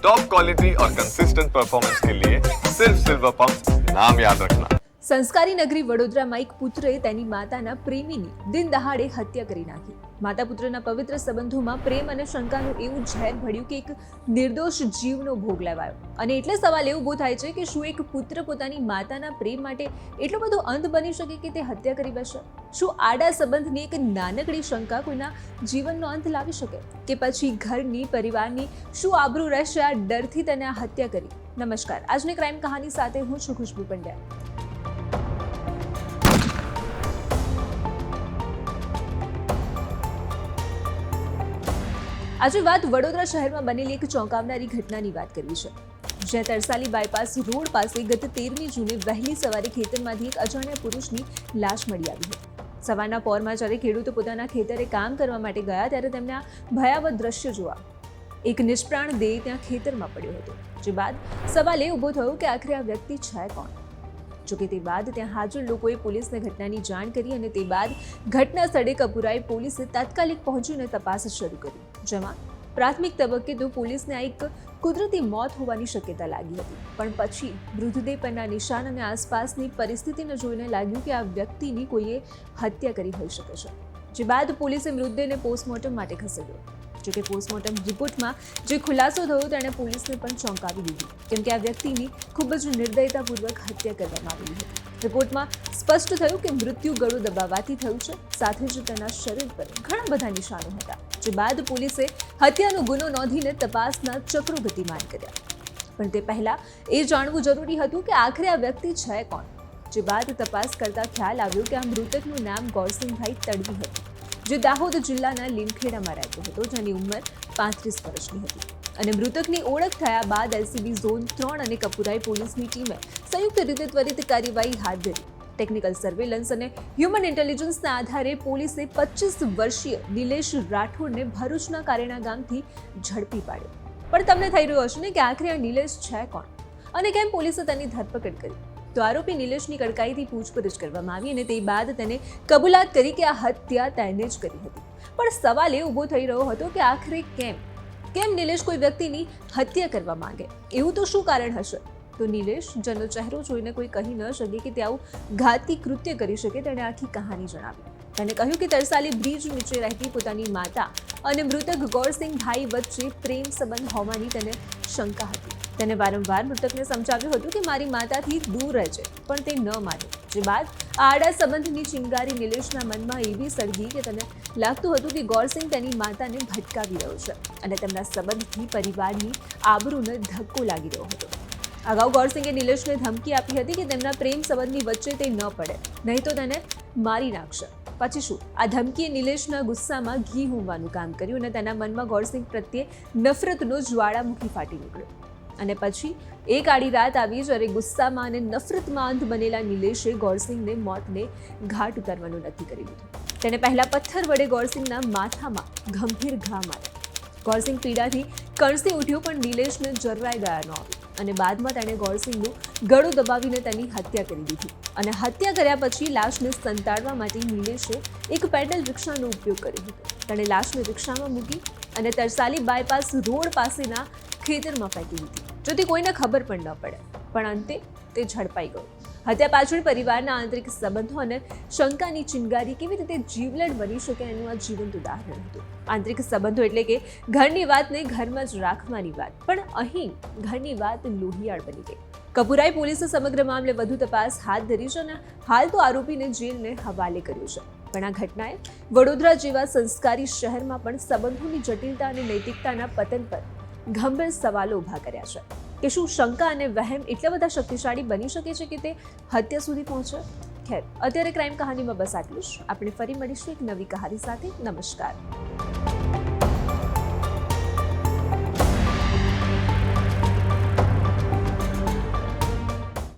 Top quality और consistent performance के लिए सिर्फ सिल्वर पंप नाम याद रखना સંસ્કારી નગરી વડોદરામાં એક પુત્રએ તેની માતાના પ્રેમીની દિન દહાડે હત્યા કરી નાખી માતા પુત્રના પવિત્ર સંબંધોમાં પ્રેમ અને શંકાનું એવું ઝેર ભળ્યું કે એક નિર્દોષ જીવનો ભોગ લેવાયો અને એટલે સવાલ એવો ઊભો થાય છે કે શું એક પુત્ર પોતાની માતાના પ્રેમ માટે એટલો બધો અંધ બની શકે કે તે હત્યા કરી બેસે શું આડા સંબંધની એક નાનકડી શંકા કોઈના જીવનનો અંત લાવી શકે? કે પછી ઘરની પરિવારની શું આબરૂ રહેશે? આ ડરથી તેને આ હત્યા કરી. નમસ્કાર. આજની ક્રાઇમ કહાની સાથે હું છું ખુશ્બુ પંડ્યા. આજે વાત વડોદરા શહેરમાં બનેલી એક ચોંકાવનારી ઘટનાની વાત કરવી છે. જ્યાં તરસાલી બાયપાસ રોડ પાસે ગત તેરમી જૂને વહેલી સવારે ખેતરમાંથી એક અજાણ્યા પુરુષની લાશ મળી આવી હતી. સવારના પોરમાં જ્યારે ખેડૂતો પોતાના ખેતરે કામ કરવા માટે ગયા ત્યારે તેમને ભયાવહ દ્રશ્ય જોવા એક નિષ્પ્રાણ દેહ ત્યાં ખેતરમાં પડ્યો હતો, જે બાદ સવાલ એ ઊભો થયો કે આખરે આ વ્યક્તિ છે કોણ? જોકે તે બાદ ત્યાં હાજર લોકોએ પોલીસને ઘટનાની જાણ કરી અને તે બાદ ઘટના સ્થળે કપુરાએ પોલીસે તાત્કાલિક પહોંચીને તપાસ શરૂ કરી, જેમાં પ્રાથમિક તબક્કે તો પોલીસને આ એક કુદરતી મોત હોવાની શક્યતા લાગી હતી. પણ પછી મૃતદેહ પરના નિશાન અને આસપાસની પરિસ્થિતિને જોઈને લાગ્યું કે આ વ્યક્તિની કોઈએ હત્યા કરી હોઈ શકે છે. જે બાદ પોલીસે મૃતદેહને પોસ્ટમોર્ટમ માટે ખસેડ્યો. જોકે પોસ્ટમોર્ટમ રિપોર્ટમાં જે ખુલાસો થયો, તેણે પોલીસને પણ ચોંકાવી દીધી. કેમ કે આ વ્યક્તિની ખૂબ જ નિર્દયતાપૂર્વક હત્યા કરવામાં આવી હતી. રિપોર્ટમાં સ્પષ્ટ થયું કે મૃત્યુ ગળું દબાવવાથી થયું છે. સાથે જ તેના શરીર પર ઘણા બધા નિશાનો હતા. જે બાદ પોલીસે હત્યાનો ગુનો નોંધીને તપાસના ચક્રો ગતિમાન કર્યા. પણ તે પહેલા એ જાણવું જરૂરી હતું કે આખરે આ વ્યક્તિ છે કોણ? જે બાદ તપાસ કરતા ખ્યાલ આવ્યો કે આ મૃતકનું નામ ગૌરસિંહભાઈ તડવી હતું, જે દાહોદ જિલ્લાના લીમખેડામાં રહેતો હતો, જેની ઉંમર પાંત્રીસ વર્ષની હતી. અને મૃતકની ઓળખ થયા બાદ એલસીબી ઝોન ત્રણ અને કપુરાઈ પોલીસની ટીમે સંયુક્ત રીતે ત્વરિત કાર્યવાહી હાથ ધરી. ટેકનિકલ સર્વેલન્સ અને હ્યુમન ઇન્ટેલિજન્સના આધારે પોલીસે પચીસ વર્ષીય નિલેશ રાઠોડને ભરૂચના કારેણા ગામથી ઝડપી પાડ્યો. પણ તમને થઈ રહ્યું હશે ને કે આખરે આ નિલેશ છે કોણ? અને કેમ પોલીસે તેની ધરપકડ કરી? તો આરોપી નિલેશની કડકાઈથી પૂછપરછ કરવામાં આવી અને તે બાદ તેને કબૂલાત કરી કે આ હત્યા તેને જ કરી હતી. પણ સવાલ એ ઊભો થઈ રહ્યો હતો કે આખરે કેમ? કેમ નિલેશ કોઈ વ્યક્તિની હત્યા કરવા માંગે? એવું તો શું કારણ હશે? તો નિલેશ જેનો ચહેરો જોઈને કોઈ કહી ન શકે કે તે આવું ઘાતી કૃત્ય કરી શકે તેણે આખી કહાની જણાવી. તેણે કહ્યું કે તરસાલી બ્રિજ નીચે રહેતી પોતાની માતા અને મૃતક ગૌરસિંહ ભાઈ વચ્ચે પ્રેમ સંબંધ હોવાની તેને શંકા હતી. તેને વારંવાર મૃતકને સમજાવ્યું હતું કે મારી માતાથી દૂર રહેજે પણ તે ન માન્યો જે બાદ આડા સંબંધની ચિંગારી નિલેશના મનમાં એવી સળગી કે તેને લાગતું હતું કે ગૌરસિંહ તેની માતાને ભટકાવી રહ્યો છે અને તેમના સંબંધથી પરિવારની આબરૂને ધક્કો લાગી રહ્યો હતો. અગાઉ ગૌરસિંગે નિલેશને ધમકી આપી હતી કે તેમના પ્રેમ સંબંધની વચ્ચે તે ન પડે. નહીં તો તેને મારી નાખશે. પછી શું? આ ધમકીએ નિલેશના ગુસ્સામાં ઘી હોમવાનું કામ કર્યું અને તેના મનમાં ગૌરસિંહ પ્રત્યે નફરતનો જ્વાળામુખી ફાટી નીકળ્યો. અને પછી એક આડી રાત આવી જ્યારે ગુસ્સામાં અને નફરતમાં અંધ બનેલા નિલેશે ગૌરસિંહને મોતને ઘાટ ઉતારવાનું નક્કી કરી લીધું તેણે પહેલા પથ્થર વડે ગૌરસિંહના માથામાં ગંભીર ઘા માર્યા ગૌરસિંહ પીડાથી કણસી ઉઠ્યો પણ નિલેશને જરાય ગયા ન આવી. અને બાદમાં તેણે ગૌરસિંહનું ગળું દબાવીને તેની હત્યા કરી દીધી. અને હત્યા કર્યા પછી લાશને સંતાડવા માટે નિલેશે એક પેડલ રિક્ષાનો ઉપયોગ કર્યો હતો. તેણે લાશને રિક્ષામાં મૂકી અને તરસાલી બાયપાસ રોડ પાસેના ખેતરમાં ફેંકી દીધી. જેથી કોઈને ખબર પણ ન પડે. પણ અંતે તે ઝડપાઈ ગયો. હત્યા પાછળ પરિવારના આંતરિક સંબંધો અને શંકાની ચિંગારી કેવી રીતે જીવલેણ બની શકે એનું આ જીવંત ઉદાહરણ હતું. આંતરિક સંબંધો એટલે કે ઘરની વાતને ઘરમાં જ રાખવાની વાત. પણ અહીં ઘરની વાત લોહિયાળ બની ગઈ. કપુરાઈ પોલીસે સમગ્ર મામલે વધુ તપાસ હાથ ધરી છે અને હાલ તો આરોપીને જેલને હવાલે કર્યો છે. પણ આ ઘટનાએ વડોદરા જેવા સંસ્કારી શહેરમાં પણ સંબંધોની જટિલતા અને નૈતિકતાના પતન પર ગંભીર સવાલો ઊભા કર્યા છે. કે શું શંકા અને વહેમ એટલા બધા શક્તિશાળી બની શકે છે કે તે હત્યા સુધી પહોંચે? ખેર, અત્યારે ક્રાઇમ કહાનીમાં બસ આટલું જ. આપણે ફરી મળીશું એક નવી કહાની સાથે. નમસ્કાર.